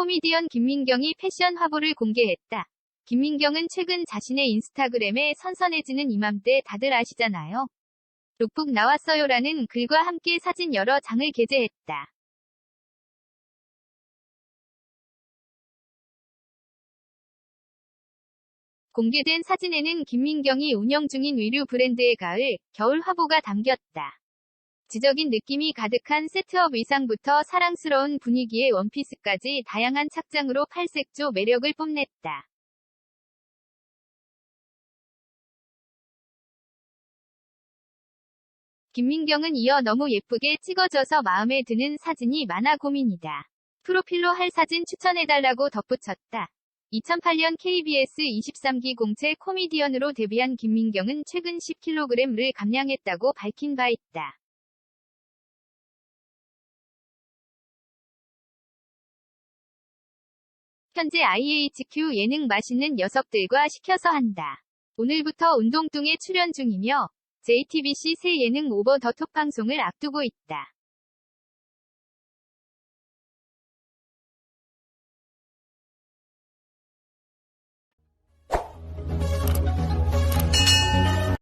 코미디언 김민경이 패션 화보를 공개했다. 김민경은 최근 자신의 인스타그램에 선선해지는 이맘때 다들 아시잖아요. 룩북 나왔어요라는 글과 함께 사진 여러 장을 게재했다. 공개된 사진에는 김민경이 운영 중인 의류 브랜드의 가을, 겨울 화보가 담겼다. 지적인 느낌이 가득한 세트업 의상부터 사랑스러운 분위기의 원피스까지 다양한 착장으로 팔색조 매력을 뽐냈다. 김민경은 이어 너무 예쁘게 찍어져서 마음에 드는 사진이 많아 고민이다. 프로필로 할 사진 추천해달라고 덧붙였다. 2008년 KBS 23기 공채 코미디언으로 데뷔한 김민경은 최근 10kg를 감량했다고 밝힌 바 있다. 현재 IHQ 예능 맛있는 녀석들과 시켜서 한다. 오늘부터 운동뚱에 출연 중이며 JTBC 새 예능 오버 더 톱 방송을 앞두고 있다.